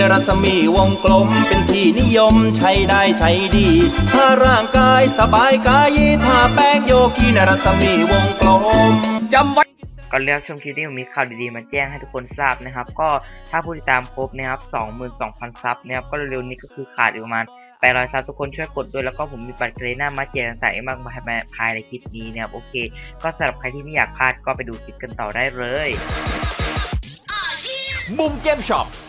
นรัศมีวงกลมเป็นที่นิยมใช้ได้ใช้ดี ถ้าร่างกายสบายกายถ้าแป้งโยกีนรัศมีวงกลมจำไว้ก่อนเรียกชมคลิปนี้ผมมีข่าวดีๆมาแจ้งให้ทุกคนทราบนะครับ ก็ถ้าผู้ติดตามครบนะครับ22,000 ซับนะครับก็เร็วๆนี้ก็คือขาดอีกประมาณ800ซับทุกคนช่วยกดด้วยแล้วก็ผมมีบัตรเกรน่ามาแจกต่างๆมากมายภายในคลิปนี้นะครับโอเค ก็สำหรับใครที่ไม่อยากพลาดก็ไปดูคลิปกันต่อได้เลยมุมเกมช็อป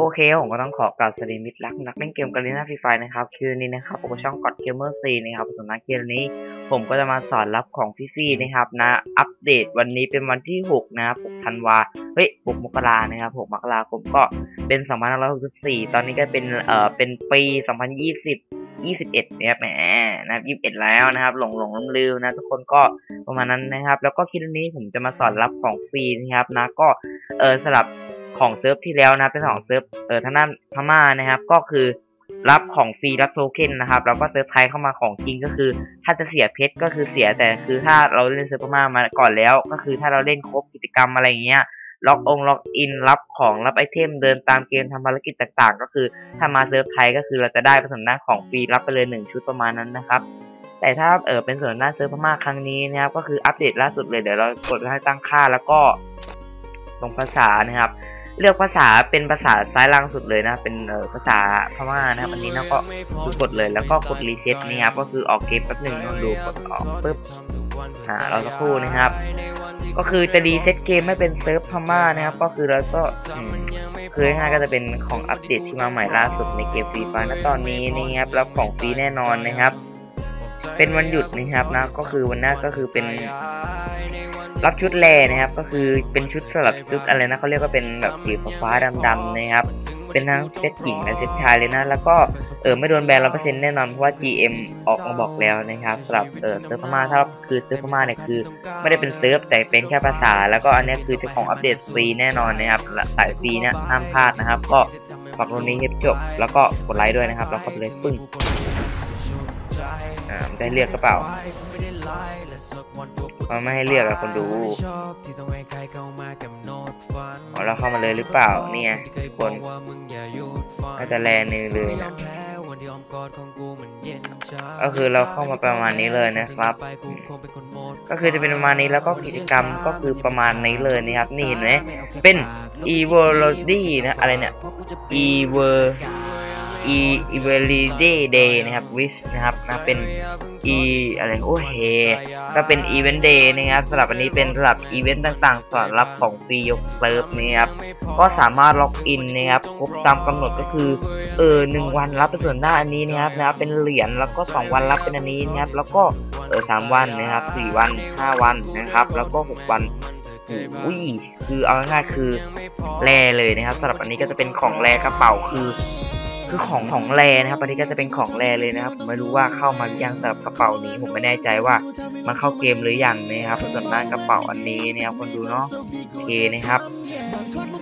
โอเคผมก็ต้องขอกราบสวัสดีมิตรรักนักเล่นเกมกันลิน่าฟรีไฟนะครับคือนี้นะครับผมก็ช่องกดเกมเมอร์ซีนะครับสำนักเกมนี้ ผมก็จะมาสอนรับของฟรีๆนะครับนะอัปเดตวันนี้เป็นวันที่6นะครับ6ธันวาเฮ้ย6มกรานะครับ6มกราคมก็เป็น2564 ตอนนี้ก็เป็นเอ่อเป็นปี 2020 21เนี่ยแหมนะครับ21 แล้วนะครับ หลงหลงลืมลืมนะ ทุกคนก็ประมาณนั้นนะครับ แล้วก็คลิปนี้ผมจะมาสอนรับของฟรีนะครับนะก็เออสลับ ของเซิร์ฟที่แล้วนะเป็นของเซิร์ฟเออทางด้านพม่านะครับ ก็คือรับของฟรีรับโทเค็นนะครับแล้วก็เซิร์ฟไทยเข้ามาของจริงก็คือ ถ้าจะเสียเพชรก็คือเสียแต่คือถ้าเราเล่นเซิร์ฟพม่ามาก่อนแล้ว ก็คือถ้าเราเล่นครบกิจกรรมอะไรเงี้ยล็อกองล็อกอินรับของรับไอเทมเดินตามเกมทำภารกิจต่างๆ ก็คือถ้ามาเซิร์ฟไทยก็คือเราจะได้ประสบการณ์ของฟรีรับไปเลยหนึ่งชุดประมาณนั้นนะครับ แต่ถ้าเออเป็นส่วนหน้าเซิร์ฟพม่าครั้งนี้นะครับก็คืออัปเดตล่าสุดเลยเดี๋ยวเรากดให้ตั้งค่าแล้วก็ลงภาษานะครับ เลือกภาษาเป็นภาษาซ้ายล่างสุดเลยนะ เป็นภาษาพม่านะครับอันนี้เราก็คือกดเลยแล้วก็กดรีเซ็ตนี่ครับก็คือออกเกมแป๊บหนึ่งลองดูกดออกปุ๊บอ่าเราสักครู่นะครับ ก็คือจะรีเซ็ตเกมไม่เป็นเซิร์ฟพม่านะครับ ก็คือเราก็คือง่ายๆก็จะเป็นของอัปเดตที่มาใหม่ล่าสุดในเกมฟรีไฟณตอนนี้นะครับแล้วของฟรีแน่นอนนะครับ เป็นวันหยุดนะครับนะก็คือวันหน้าก็คือเป็น รับชุดแลนะครับ ก็คือเป็นชุดสลับชุดอะไรนะเขาเรียกว่าเป็นแบบสีฟ้าดำๆนะครับ เป็นทั้งเซตหญิงและเซตชายเลยนะ แล้วก็เออไม่โดนแบนร้อเปอร์เซ็นต์แน่นอนเพราะว่า GM ออกมาบอกแล้วนะครับสำหรับเออเซิร์ฟพม่าถ้าคือเซิร์ฟพม่าเนี่ยคือ ไม่ได้เป็นเซิร์ฟแต่เป็นแค่ภาษา แล้วก็อันนี้คือเจ้าของอัปเดตฟรีแน่นอนนะครับและสายฟรีเนี่ยห้ามพลาดนะครับ ก็ฝากตรงนี้ให้จบ แล้วก็กดไลค์ด้วยนะครับแล้วก็ไปเลยปึ้ง ได้เรียกกระเป๋ามันไม่ให้เรียกอะคนดูอ๋อเราเข้ามาเลยหรือเปล่าเนี่ยคนน่าจะแลนือเลยนะก็คือเราเข้ามาประมาณนี้เลยนะครับ ก็คือจะเป็นประมาณนี้แล้วก็กิจกรรมก็คือประมาณนี้เลยนะครับ นี่เห็นไหมเป็น e v o l o d y นะอะไรเนี่ย e v o e e v a l i d a y day นะครับ wish นะครับนะเป็น e อะไรโอ้เฮก็เป็น event day นะครับสำหรับอันนี้เป็นสำหรับอีเวนต์ต่างๆสอนรับของฟรียกเซิร์ฟนะครับก็สามารถล็อกอินนะครับครบตามกำหนดก็คือเออหนึ่งวันรับเป็นส่วนหน้าอันนี้นะครับนะครับเป็นเหรียญแล้วก็สองวันรับเป็นอันนี้นะครับแล้วก็เออสามวันนะครับสี่วันห้าวันนะครับ แล้วก็หกวันอุ้ยคือเอาง่ายๆคือแร่เลยนะครับสำหรับอันนี้ก็จะเป็นของแร่กระเป๋าคือ คือของของแรนะครับอันนี้ก็จะเป็นของแรเลยนะครับผมไม่รู้ว่าเข้ามาหรือยังสำหรับกระเป๋านี้ ผมไม่แน่ใจว่ามันเข้าเกมหรือยังนะครับส่วนหน้ากระเป๋าอันนี้นะครับคนดูเนาะโอเคนะครับ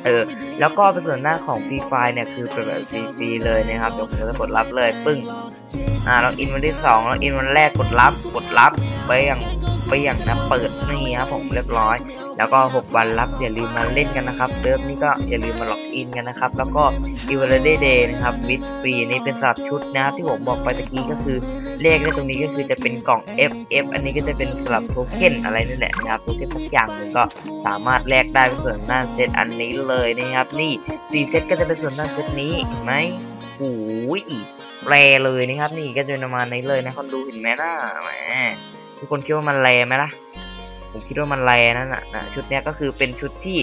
เออแล้วก็เป็นส่วนหน้าของฟรีไฟเนี่ยคือเป็นแบบฟรีๆเลยนะครับเดี๋ยวผมจะกดรับเลยปึ้งอ่าล็อกอินวันที่สองล็อกอินวันแรกกดรับกดรับไปอย่าง ไปอย่างนะเปิดนี่ครับผมเรียบร้อย แล้วก็ 6 วันรับอย่าลืมมาเล่นกันนะครับเซิร์ฟนี่ก็อย่าลืมมาล็อกอินกันนะครับ แล้วก็ e v a l a d a Day นะครับวิดฟรีนี่เป็นสำหรับชุดนะครับที่ผมบอกไปตะกี้ก็คือเลขในตรงนี้ก็คือจะเป็นกล่อง FF อันนี้ก็จะเป็นสำหรับโทเค็นอะไรนี่นแหละนะครับโทเค็นสักอย่างหนึ่งก็สามารถแลกได้เป็นส่วนหน้าเซตอันนี้เลยนะครับนี่สี่เซตก็จะเป็นส่วนหน้าเซตนี้เห็นไหมโอ้ยแปรเลยนะครับ นี่ก็จะเป็นประมาณนี้เลยนะคนดูเห็นไหมนะแหม ทุกคนคิดว่ามันแรไหมล่ะ ผมคิดว่ามันแรนั่นน่ะนะชุดเนี้ยก็คือเป็นชุดที่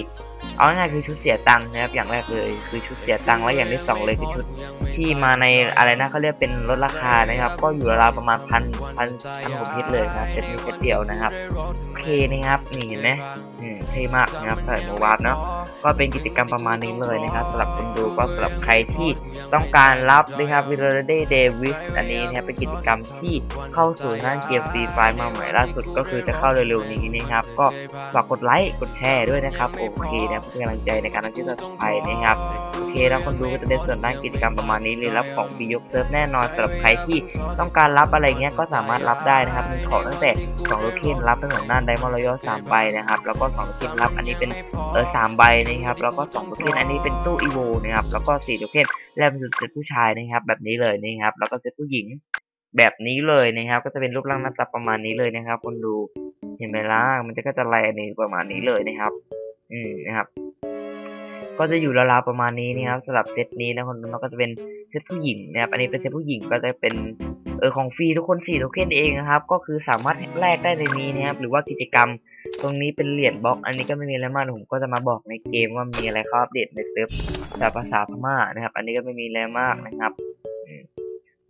เอาง่ายคือชุดเสียตังค์นะครับอย่างแรกเลย คือชุดเสียตังค์แล้วอย่างที่สองเลยคือชุดที่มาในอะไรนะเขาเรียกเป็นลดราคานะครับ ก็อยู่ราวประมาณพันพันพันกว่าเพชรเลยครับเซตนี้เซตเดียวนะครับโอเคนะครับนี่เห็นไหมอืมเท่มากนะครับใส่โมบาร์เนาะก็เป็นกิจกรรมประมาณนี้เลยนะครับสำหรับคนดูก็สำหรับใครที่ต้องการรับนะครับวิลเลเดย์เดวิสอันนี้นะครับเป็นกิจกรรมที่เข้าสู่งานเกมฟรีไฟล์มาใหม่ล่าสุดก็คือจะเข้าเร็วๆนี้นะครับ ก็ฝากกดไลค์กดแชร์ด้วยนะครับโอเคนะเพื่อเป็นกำลังใจในการทำคลิปต่อไปนะครับโอเคแล้วคนดูก็จะได้ส่วนด้านกิจกรรมประมาณนี้เลยรับของฟรียกเซิร์ฟแน่นอนสำหรับใครที่ต้องการรับอะไรเงี้ยก็สามารถรับได้นะครับมีของตั้งแต่2โลเคนรับตั้งแต่ด้านไดมอนด์รอยัลสามใบนะครับแล้วก็2โลเคนรับอันนี้เป็นเออสามใบนะครับแล้วก็2โลเคนอันนี้เป็นตู้อีโวนะครับแล้วก็4โลเคนแลมสุดเซตผู้ชายนะครับ แบบนี้เลยนะครับแล้วก็เซตผู้หญิงแบบนี้เลยนะครับ ก็จะเป็นรูปร่างหน้าตาประมาณนี้เลยนะครับ คนดูเห็นไหมล่ะมันจะก็จะไล่อันนี้ประมาณนี้เลยนะครับ อืมนะครับ ก็จะอยู่ราวๆประมาณนี้นะครับสำหรับเซตนี้นะคนดูมันก็จะเป็นเซตผู้หญิงนะครับ อันนี้เป็นเซตผู้หญิงก็จะเป็นเออของฟรีทุกคนสี่โทเค็นเองนะครับ ก็คือสามารถแลกได้ในนี้นะครับ หรือว่ากิจกรรมตรงนี้เป็นเหรียญบล็อก อันนี้ก็ไม่มีอะไรมากผมก็จะมาบอกในเกมว่ามีอะไรเข้าอัปเดตในเซิร์ฟจากภาษาพม่านะครับ อันนี้ก็ไม่มีอะไรมากนะครับ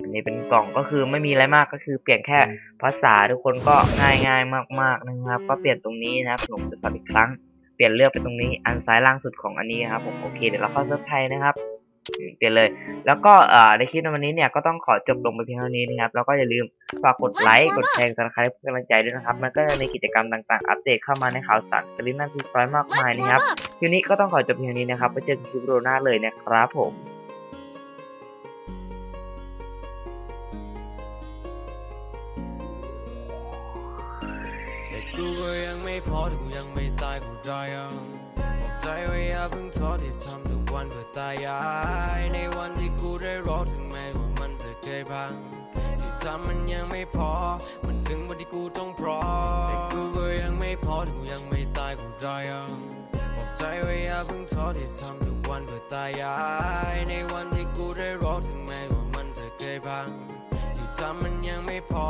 อันนี้เป็นกล่องก็คือไม่มีอะไรมากก็คือเปลี่ยนแค่ภาษาทุกคนก็ง่ายง่ายๆมากๆนะครับ ก็เปลี่ยนตรงนี้นะครับผมจะสอนอีกครั้ง เปลี่ยนเลือกไปตรงนี้อันซ้ายล่างสุดของอันนี้ครับผมโอเคเดี๋ยวเราเข้าเซิร์ฟไทยนะครับอืมเปลี่ยนเลย แล้วก็เอ่อในคลิปในวันนี้เนี่ยก็ต้องขอจบลงไปเพียงเท่านี้นะครับ แล้วก็อย่าลืมฝากกดไลค์ กดแชร์กดซับสไครป์เพื่อเป็นกำลังใจด้วยนะครับ มันก็จะมีกิจกรรมต่างๆ อัปเดตเข้ามาในข่าวสารสลิปนั่นทีซอยมากมายนะครับคลิปนี้ก็ต้องขอจบเพียงเท่านี้นะครับ ไปเจอกันคลิปวิดีโอหน้าเลยนะครับผม กูก็ยังไม่พอแต่กูยังไม่ตายกูได้ยังบอกใจว่าอย่าเพิ่งท้อที่ทำทุกวันเพื่อตายายในวันที่กูได้รอถึงแม้ว่ามันจะเคยพังที่ทำมันยังไม่พอ มันถึงวันที่กูต้องพร้อมแต่กูก็ยังไม่พอแต่กูยังไม่ตายกูได้ยังบอกใจว่าอย่าเพิ่งท้อที่ทำทุกวันเพื่อตายายในวันที่กูได้รอถึงแม้ว่ามันจะเคยพังที่ทำมันยังไม่พอ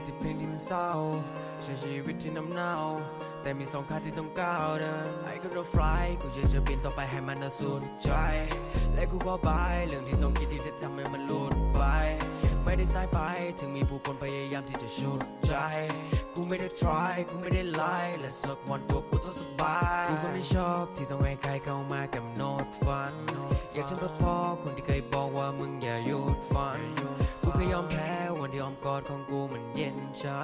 กูเคยติดเพลงที่มันเศร้าใช้ชีวิตที่น้ำเน่า แต่มีสองขาที่ต้องก้าวเดินไอ้ก็รถไฟกูอยากจะบินต่อไปให้มันน่าสุดใจและกูขอบายเรื่องที่ต้องคิดที่จะทำให้มันหลุดไปไม่ได้สายไปถึงมีผู้คนพยายามที่จะชุดใจกูไม่ได้ try กูไม่ได้ lie และสักวันตัวกูต้องสบายกูก็ไม่ชอบที่ต้องให้ใครเข้ามากำหนดฝัน อยากฉันก็พอคนที่เคยบอกว่ามึงอย่าหยุ มกอดของกูมันเย็นชา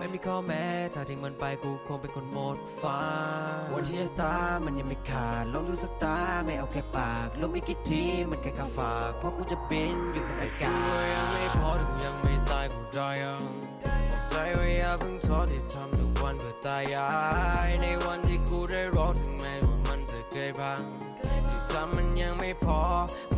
ไม่มีข้อแม้ ถ้าทิ้งมันไปกูคงเป็นคนหมดฝันวันที่จะตามันยังไม่ขาดลองดูสักตาไม่เอาแค่ปากลงไม่กี่ทีมันแค่กาฝากเพราะกูจะบินอยู่บนอากาศกูยังไม่พอถึงยังไม่ตายกูได้ยังบอกใจว่าอย่าเพิ่งท้อที่ทำทุกวันเพื่อตายายในวันที่กูได้รอถึงแม้ว่ามันจะเคยพังที่ทำมันยังไม่พอมัน